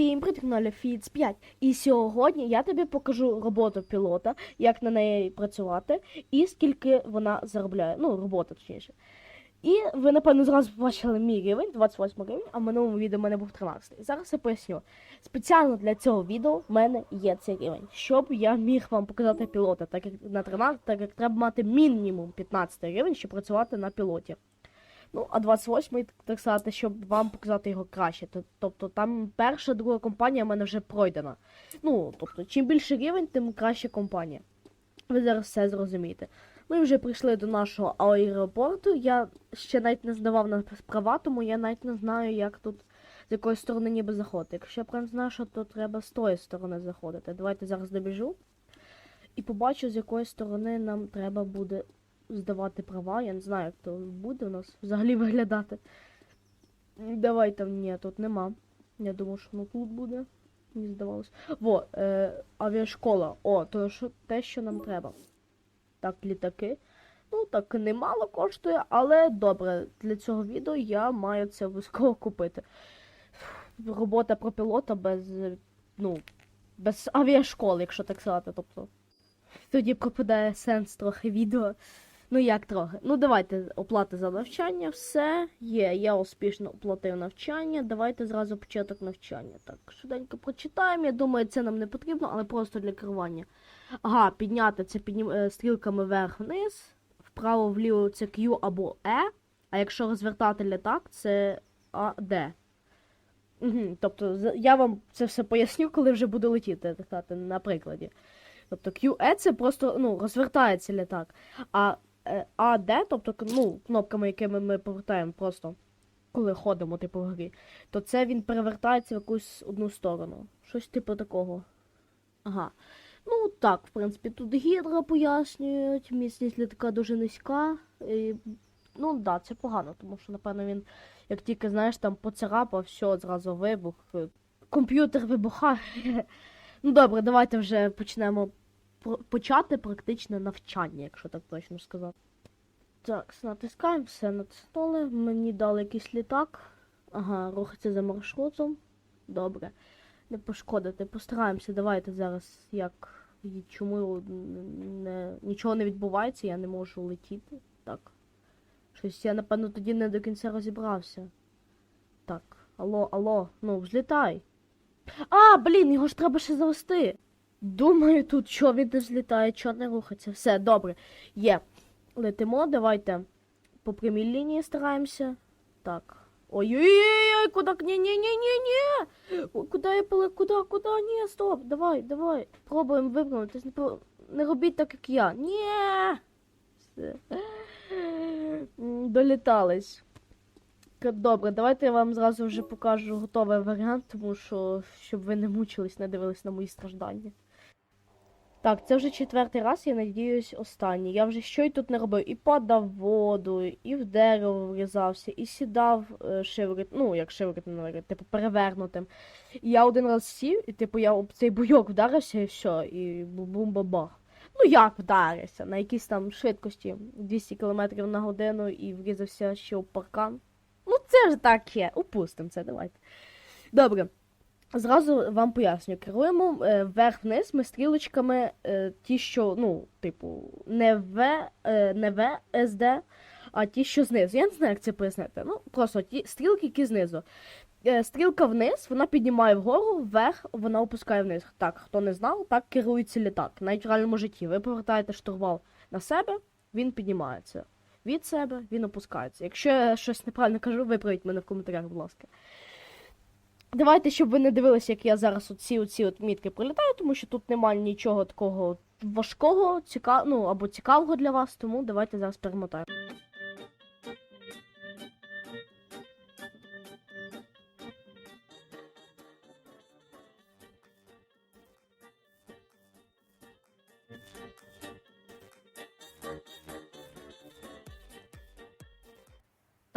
всім привіт, Фіц 5. І сьогодні я тобі покажу роботу пілота, як на неї працювати, і скільки вона заробляє. Ну, робота точніше. І ви, напевно, зразу побачили мій рівень, 28 рівень, а в минулому відео в мене був 13. Зараз я поясню. Спеціально для цього відео в мене є цей рівень, щоб я міг вам показати пілота, так як на 13, так як треба мати мінімум 15 рівень, щоб працювати на пілоті. Ну, а 28-й, так сказати, щоб вам показати його краще. Тобто там перша, друга компанія в мене вже пройдена. Ну, тобто, чим більше рівень, тим краще компанія. Ви зараз все зрозумієте. Ми вже прийшли до нашого аеропорту. Я ще навіть не здавав на права, тому я навіть не знаю, як тут з якої сторони ніби заходити. Якщо я прям знаю, що то треба з тої сторони заходити. Давайте зараз добіжу і побачу, з якої сторони нам треба буде здавати права. Я не знаю, як то буде у нас взагалі виглядати. Давай там, ні, тут нема. Я думав, що ну тут буде. Мені здавалось. Во, е, авіашкола. О, то що те, що нам треба. Так, літаки. Ну, так немало коштує, але добре, для цього відео я маю це обов'язково купити. Робота про пілота без, ну, без авіашколи, якщо так сказати. Тобто. Тоді пропадає сенс трохи відео. Ну як трохи? Ну давайте оплата за навчання, все є. Я успішно оплатив навчання. Давайте зразу початок навчання. Так, швиденько прочитаємо. Я думаю, це нам не потрібно, але просто для керування. Ага, підняти це піднім... е, стрілками вверх-вниз, вправо-вліво це Q або E, а якщо розвертати літак, це AD. Угу, тобто я вам це все поясню, коли вже буду летіти, на прикладі. Тобто QE це просто ну, розвертається літак. А е, AD, тобто ну, кнопками, якими ми повертаємо просто коли ходимо, типу, в грі, то це він перевертається в якусь одну сторону. Щось типу такого. Ага. Ну так, в принципі, тут гідра пояснюють, міцність літака дуже низька. І, ну так, да, це погано, тому що, напевно, він, як тільки, знаєш, там поцарапав, все, зразу вибух. е, Комп'ютер вибухає. Ну добре, давайте вже почнемо почати практичне навчання, якщо так точно сказати. Так, натискаємо, все натиснули. Мені дали якийсь літак. Ага, рухатися за маршрутом. Добре. Не пошкодити. Постараємося. Давайте зараз як чому не, нічого не відбувається, я не можу летіти. Так. Щось я, напевно, тоді не до кінця розібрався. Так, алло, алло, ну, взлітай. А, блін, його ж треба ще завести. Думаю, тут що він не злітає, що не рухається. Все, добре. Є. Летимо, давайте по прямій лінії стараємося. Так. Ой-ой-ой, куди? Ні, ні, ні, ні, ні. Ой, Куди я поле? Куди, куди? Ні, стоп, давай, давай. Пробуємо виправитись. Не, не робіть так, як я. Ні. Все. Долітались. Добре, давайте я вам зразу вже покажу готовий варіант, тому що щоб ви не мучились, не дивились на мої страждання. Так, це вже четвертий раз, я надіюсь, останній. Я вже що й тут не робив. І падав в воду, і в дерево врізався, і сідав е, шиворот, ну, як шиворот, не типу, перевернутим. І я один раз сів, і типу я об цей буйок вдарився, і все, і бум-бум-бабах. Ну як вдарився? На якійсь там швидкості 200 км на годину і врізався ще у паркан. Це ж таке. Упустимо це, давайте. Добре. Зразу вам поясню, керуємо е, вверх-вниз ми стрілочками е, ті, що, ну, типу, не В, е, не В, СД, а ті, що знизу. Я не знаю, як це пояснити. Ну, просто ті стрілки, які знизу. Стрілка вниз, вона піднімає вгору, вверх, вона опускає вниз. Так, хто не знав, так керується літак. Навіть в реальному житті. Ви повертаєте штурвал на себе, він піднімається. Від себе він опускається. Якщо я щось неправильно кажу, виправіть мене в коментарях, будь ласка. Давайте, щоб ви не дивилися, як я зараз оці оці от мітки пролітаю, тому що тут немає нічого такого важкого, ціка... ну, або цікавого для вас, тому давайте зараз перемотаємо.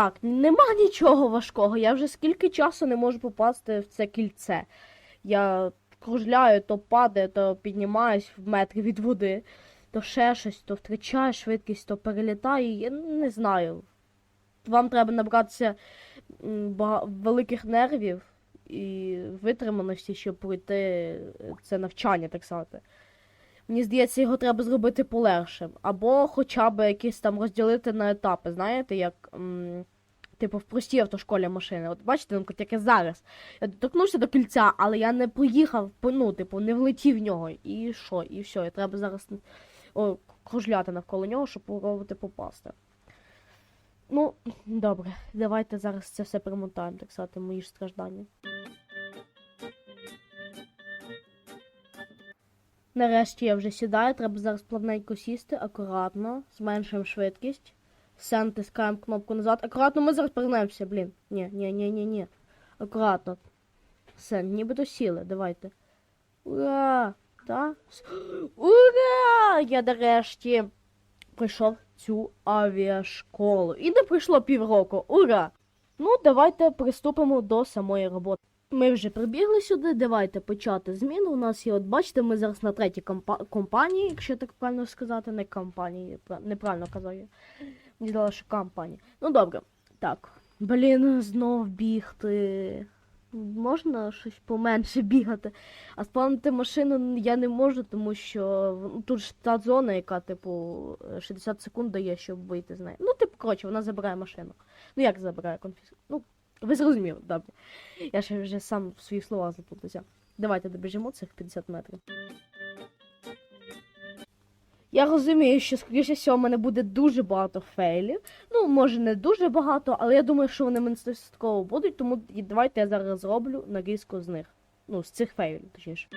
Так, нема нічого важкого. Я вже скільки часу не можу попасти в це кільце. Я кружляю, то падаю, то піднімаюсь в метрі від води, то ще щось, то втрачаю швидкість, то перелітаю. Я не знаю. Вам треба набратися великих нервів і витриманості, щоб пройти е, це навчання, так сказати. Мені здається, його треба зробити полегшим. Або хоча б якісь там розділити на етапи, знаєте, як. М- Типу, в простій автошколі машини. От бачите, ну, як я зараз. Я доторкнувся до кільця, але я не проїхав, по- ну, типу, не влетів в нього. І що? І все. І треба зараз о, кружляти навколо нього, щоб попробувати попасти. Ну, добре, давайте зараз це все перемотаємо, так сказати, мої ж страждання. Нарешті я вже сідаю, треба зараз плавненько сісти, акуратно, зменшуємо швидкість. Все, натискаємо кнопку назад. Акуратно, ми зараз повернемося, блін. Ні, ні, ні, ні, ні. Акуратно. Все, нібито сіли, давайте. Ура! Та? Ура! Я нарешті пройшов цю авіашколу. І не пройшло півроку. Ура! Ну, давайте приступимо до самої роботи. Ми вже прибігли сюди, давайте почати зміну. У нас є, от бачите, ми зараз на третій компа- компанії, якщо так правильно сказати, не компанії, пра- неправильно казав я. Мені здалося, що компанії. Ну добре. Так. Блін, знов бігти. Можна щось поменше бігати. А спавнити машину я не можу, тому що тут ж та зона, яка, типу, 60 секунд дає, щоб вийти з неї. Ну, типу, коротше, вона забирає машину. Ну, як забирає конфіск? Ну, ви зрозуміли, добре. Я ще вже сам в своїх словах заплутався. Давайте добіжимо цих 50 метрів. Я розумію, що, скоріше всього, в мене буде дуже багато фейлів. Ну, може, не дуже багато, але я думаю, що вони мене достатково будуть, тому давайте я зараз зроблю нарізку з них. Ну, з цих фейлів, точніше.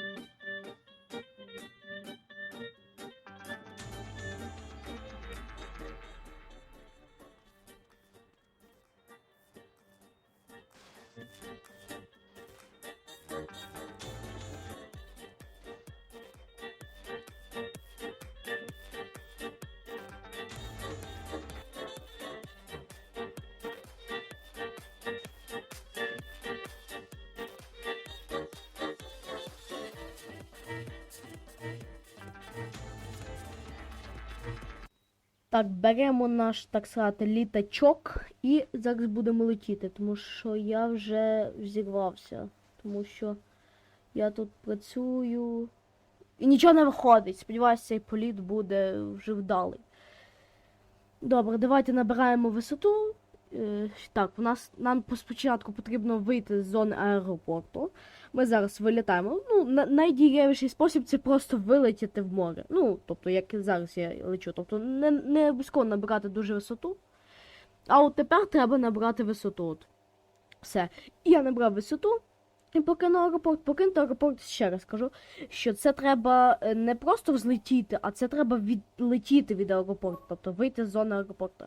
Так, беремо наш, так сказати, літачок і зараз будемо летіти, тому що я вже зірвався. Тому що я тут працюю. І нічого не виходить. Сподіваюся, цей політ буде вже вдалий. Добре, давайте набираємо висоту. Е, Так, у нас нам спочатку потрібно вийти з зони аеропорту. Ми зараз вилітаємо. Ну, найдієвіший спосіб це просто вилетіти в море. Ну, тобто, як зараз я лечу. Тобто, не, не обов'язково набирати дуже висоту. А от тепер треба набрати висоту. От. Все. Я набрав висоту. І покинув аеропорт, покинути аеропорт, ще раз кажу, що це треба е, не просто взлетіти, а це треба відлетіти від аеропорту, тобто вийти з зони аеропорту.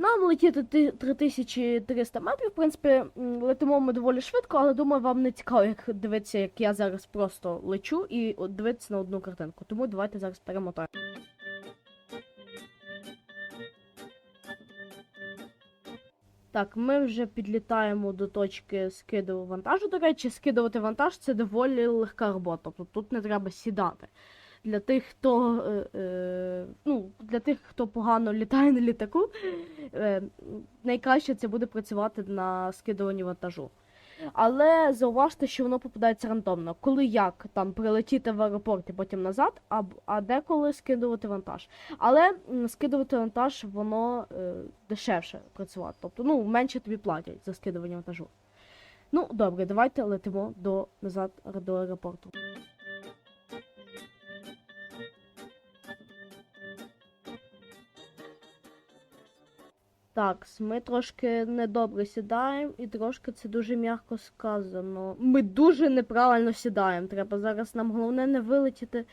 Нам летіти 3300 метрів, в принципі, летимо ми доволі швидко, але думаю, вам не цікаво, як дивитися, як я зараз просто лечу і дивитися на одну картинку. Тому давайте зараз перемотаємо. Так, ми вже підлітаємо до точки скиду вантажу. До речі, скидувати вантаж це доволі легка робота. Тобто тут не треба сідати. Для тих, хто е, е, ну, для тих, хто погано літає на літаку, е, найкраще це буде працювати на скидуванні вантажу. Але зауважте, що воно попадається рандомно. Коли як там прилетіти в аеропорт і потім назад, а, а деколи скидувати вантаж. Але скидувати вантаж воно е, дешевше працювати. Тобто, ну, менше тобі платять за скидування вантажу. Ну, добре, давайте летимо до назад до аеропорту. Так, ми трошки недобре сідаємо, і трошки це дуже м'яко сказано. Ми дуже неправильно сідаємо. Треба зараз нам головне не вилетіти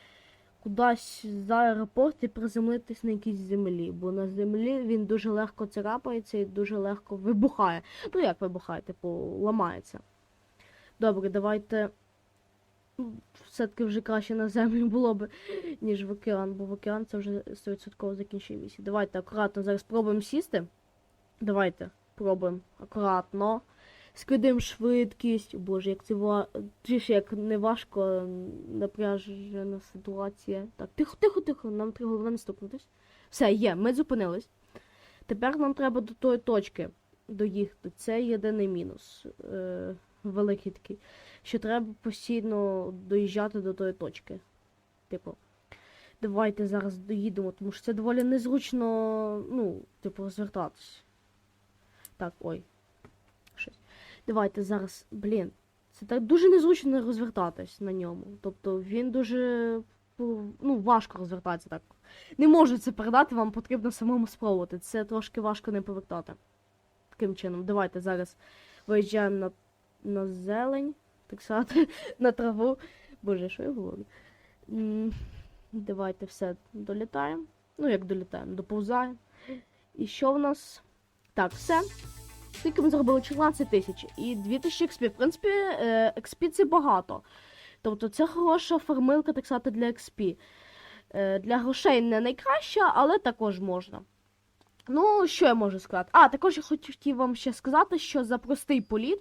кудись за аеропорт і приземлитись на якійсь землі. Бо на землі він дуже легко царапається і дуже легко вибухає. Ну як вибухає, типу, ламається. Добре, давайте. Все-таки вже краще на землю було б, ніж в океан, бо в океан це вже 100% закінчує місія. Давайте акуратно зараз спробуємо сісти. Давайте пробуємо акуратно. Скидаємо швидкість. Боже, як це ва... Як не важко напряжена ситуація. Так, тихо, тихо, тихо, нам треба головне не стукнутись. Все, є, ми зупинились. Тепер нам треба до тої точки доїхати. Це єдиний мінус. Е, великий такий, що треба постійно доїжджати до тої точки. Типу, давайте зараз доїдемо, тому що це доволі незручно, ну, типу, розвертатись. Так, ой. Щось. Давайте зараз, блін. Це так дуже незручно розвертатись на ньому. Тобто він дуже ну, важко розвертатися так. Не можу це передати, вам потрібно самому спробувати. Це трошки важко не повертати. Таким чином, давайте зараз виїжджаємо на, на зелень, так сказати, на траву. Боже, що я говорю? Давайте все долітаємо. Ну, як долітаємо, доповзаємо. І що в нас? Так, все. Скільки ми зробили? 14 тисяч. І 2000 XP. В принципі, е, XP це багато. Тобто це хороша формилка, так сказати, для XP. Е, Для грошей не найкраща, але також можна. Ну, що я можу сказати? А, також я хотів вам ще сказати, що за простий політ,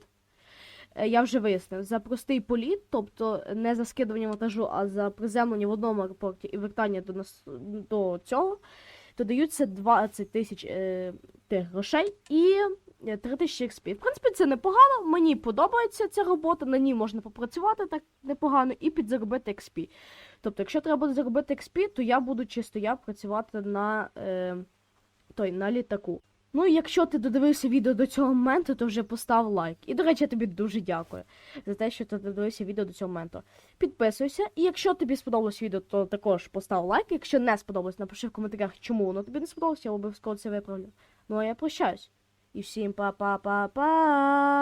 е, я вже вияснив, за простий політ, тобто не за скидування вантажу, а за приземлення в одному аеропорті і вертання до, нас, до цього, то даються 20 тисяч е, тих грошей і е, 3 тисячі XP. В принципі, це непогано, мені подобається ця робота, на ній можна попрацювати так непогано і підзаробити експі. Тобто, якщо треба буде заробити XP, то я буду чисто я працювати на, е, той, на літаку. Ну і якщо ти додивився відео до цього моменту, то вже постав лайк. І, до речі, я тобі дуже дякую за те, що ти додивився відео до цього моменту. Підписуйся, і якщо тобі сподобалось відео, то також постав лайк. Якщо не сподобалось, напиши в коментарях, чому воно тобі не сподобалось, я обов'язково це виправлю. Ну а я прощаюсь. І всім па-па-па-па!